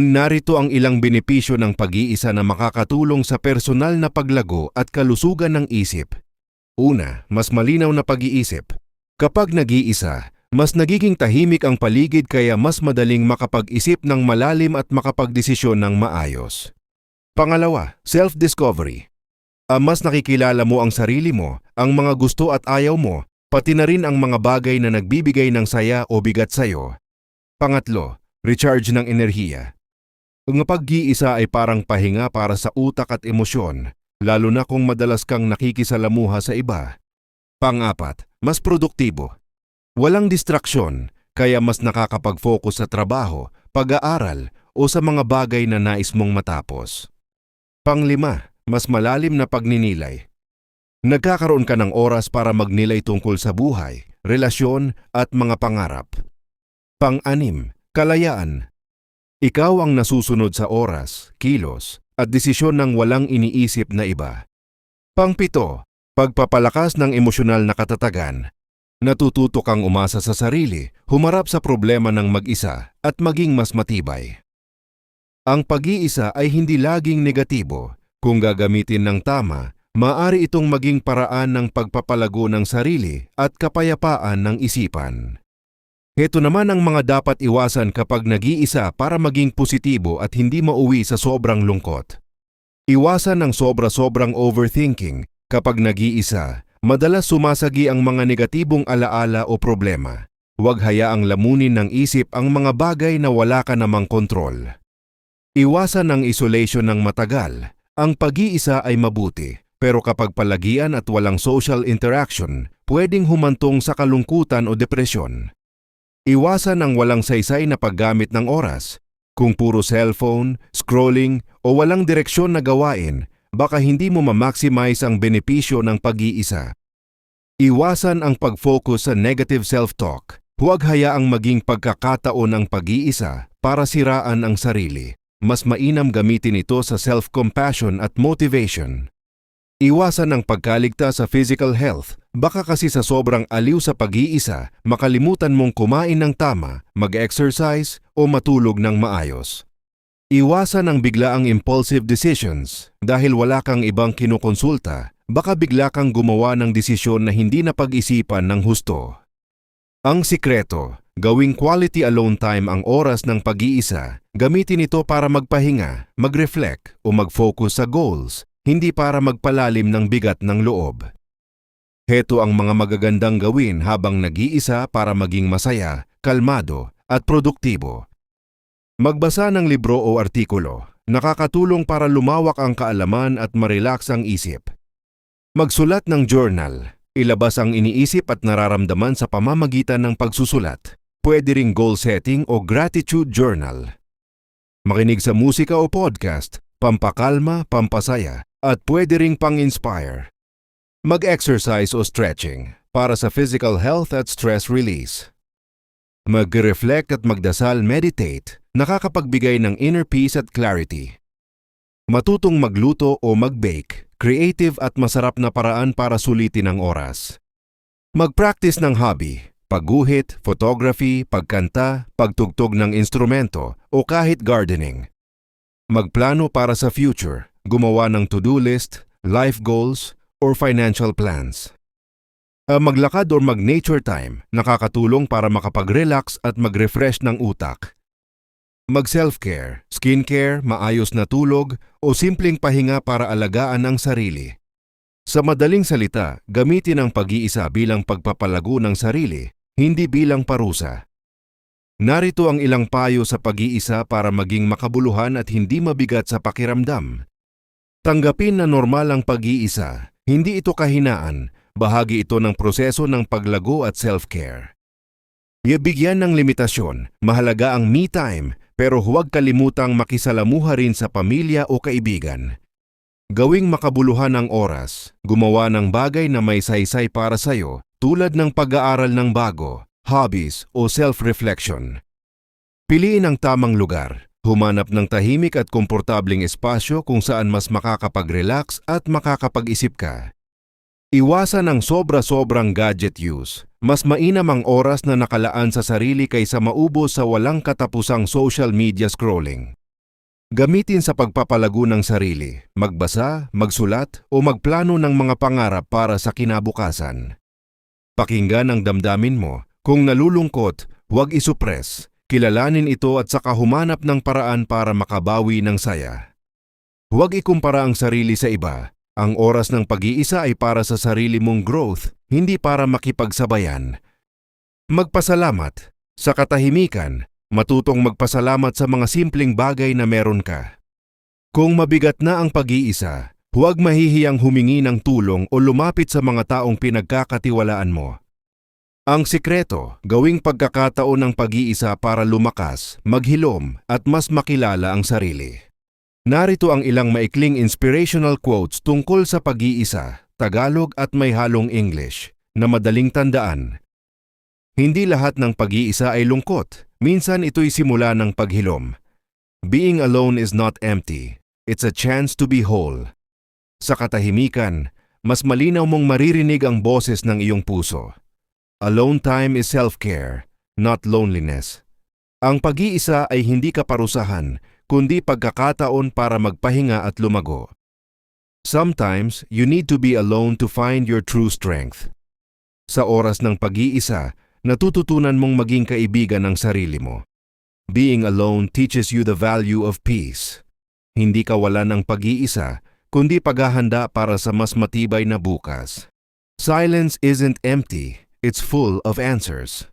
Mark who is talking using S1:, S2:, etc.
S1: Narito ang ilang benepisyo ng pag-iisa na makakatulong sa personal na paglago at kalusugan ng isip. Una, mas malinaw na pag-iisip. Kapag nag-iisa, mas nagiging tahimik ang paligid kaya mas madaling makapag-isip ng malalim at makapagdesisyon ng maayos. Pangalawa, self-discovery. Ah, mas nakikilala mo ang sarili mo, ang mga gusto at ayaw mo, pati na rin ang mga bagay na nagbibigay ng saya o bigat sa'yo. Pangatlo, recharge ng enerhiya. Ang pag-iisa ay parang pahinga para sa utak at emosyon, lalo na kung madalas kang nakikisalamuha sa iba. Pangapat, mas produktibo. Walang distraksyon, kaya mas nakakapag-focus sa trabaho, pag-aaral, o sa mga bagay na nais mong matapos. Panglima, mas malalim na pagninilay. Nagkakaroon ka ng oras para magnilay tungkol sa buhay, relasyon, at mga pangarap. Pang-anim, kalayaan. Ikaw ang nasusunod sa oras, kilos, at desisyon ng walang iniisip na iba. Pangpito, pagpapalakas ng emosyonal na katatagan. Natututo kang umasa sa sarili, humarap sa problema ng mag-isa, at maging mas matibay. Ang pag-iisa ay hindi laging negatibo. Kung gagamitin ng tama, maaari itong maging paraan ng pagpapalago ng sarili at kapayapaan ng isipan. Heto naman ang mga dapat iwasan kapag nag-iisa para maging positibo at hindi mauwi sa sobrang lungkot. Iwasan ang sobra-sobrang overthinking. Kapag nag-iisa, madalas sumasagi ang mga negatibong alaala o problema. Huwag hayaang lamunin ng isip ang mga bagay na wala ka namang kontrol. Iwasan ang isolation ng matagal. Ang pag-iisa ay mabuti, pero kapag palagian at walang social interaction, pwedeng humantong sa kalungkutan o depresyon. Iwasan ang walang saysay na paggamit ng oras. Kung puro cellphone, scrolling o walang direksyon na gawain, baka hindi mo ma-maximize ang benepisyo ng pag-iisa. Iwasan ang pag-focus sa negative self-talk. Huwag hayaang maging pagkakataon ang pag-iisa para siraan ang sarili. Mas mainam gamitin ito sa self-compassion at motivation. Iwasan ang pagkaligtas sa physical health. Baka kasi sa sobrang aliw sa pag-iisa, makalimutan mong kumain ng tama, mag-exercise o matulog ng maayos. Iwasan ang biglaang impulsive decisions dahil wala kang ibang kinukonsulta, baka bigla kang gumawa ng desisyon na hindi napag-isipan ng husto. Ang sikreto, gawing quality alone time ang oras ng pag-iisa. Gamitin ito para magpahinga, mag-reflect o mag-focus sa goals, hindi para magpalalim ng bigat ng loob. Heto ang mga magagandang gawin habang nag-iisa para maging masaya, kalmado at produktibo. Magbasa ng libro o artikulo. Nakakatulong para lumawak ang kaalaman at marelax ang isip. Magsulat ng journal. Ilabas ang iniisip at nararamdaman sa pamamagitan ng pagsusulat. Pwede ring goal setting o gratitude journal. Makinig sa musika o podcast, pampakalma, pampasaya, at pwede ring pang-inspire. Mag-exercise o stretching para sa physical health at stress release. Mag-reflect at magdasal meditate, nakakapagbigay ng inner peace at clarity. Matutong magluto o mag-bake, creative at masarap na paraan para sulitin ang oras. Mag-practice ng hobby, pagguhit, photography, pagkanta, pagtugtog ng instrumento o kahit gardening. Magplano para sa future, gumawa ng to-do list, life goals, or financial plans. Ah, maglakad or mag-nature time, nakakatulong para makapag-relax at mag-refresh ng utak. Mag-self-care, skincare, maayos na tulog, o simpleng pahinga para alagaan ang sarili. Sa madaling salita, gamitin ang pag-iisa bilang pagpapalago ng sarili, hindi bilang parusa. Narito ang ilang payo sa pag-iisa para maging makabuluhan at hindi mabigat sa pakiramdam. Tanggapin na normal ang pag-iisa, hindi ito kahinaan, bahagi ito ng proseso ng paglago at self-care. Ibigyan ng limitasyon, mahalaga ang me time, pero huwag kalimutang makisalamuha rin sa pamilya o kaibigan. Gawing makabuluhan ang oras, gumawa ng bagay na may saysay para sa'yo tulad ng pag-aaral ng bago, hobbies o self-reflection. Piliin ang tamang lugar, humanap ng tahimik at komportabling espasyo kung saan mas makakapag-relax at makakapag-isip ka. Iwasan ang sobra-sobrang gadget use. Mas mainam ang oras na nakalaan sa sarili kaysa maubos sa walang katapusang social media scrolling. Gamitin sa pagpapalago ng sarili, magbasa, magsulat o magplano ng mga pangarap para sa kinabukasan. Pakinggan ang damdamin mo. Kung nalulungkot, huwag isupres. Kilalanin ito at saka humanap ng paraan para makabawi ng saya. Huwag ikumpara ang sarili sa iba. Ang oras ng pag-iisa ay para sa sarili mong growth, hindi para makipagsabayan. Magpasalamat. Sa katahimikan, matutong magpasalamat sa mga simpleng bagay na meron ka. Kung mabigat na ang pag-iisa, huwag mahihiyang humingi ng tulong o lumapit sa mga taong pinagkakatiwalaan mo. Ang sikreto, gawing pagkakataon ng pag-iisa para lumakas, maghilom at mas makilala ang sarili. Narito ang ilang maikling inspirational quotes tungkol sa pag-iisa, Tagalog at may halong English, na madaling tandaan. Hindi lahat ng pag-iisa ay lungkot. Minsan ito'y simula ng paghilom. Being alone is not empty. It's a chance to be whole. Sa katahimikan, mas malinaw mong maririnig ang boses ng iyong puso. Alone time is self-care, not loneliness. Ang pag-iisa ay hindi kaparusahan, kundi pagkakataon para magpahinga at lumago. Sometimes, you need to be alone to find your true strength. Sa oras ng pag-iisa, natututunan mong maging kaibigan ng sarili mo. Being alone teaches you the value of peace. Hindi ka wala ng pag-iisa, kundi paghahanda para sa mas matibay na bukas. Silence isn't empty, it's full of answers.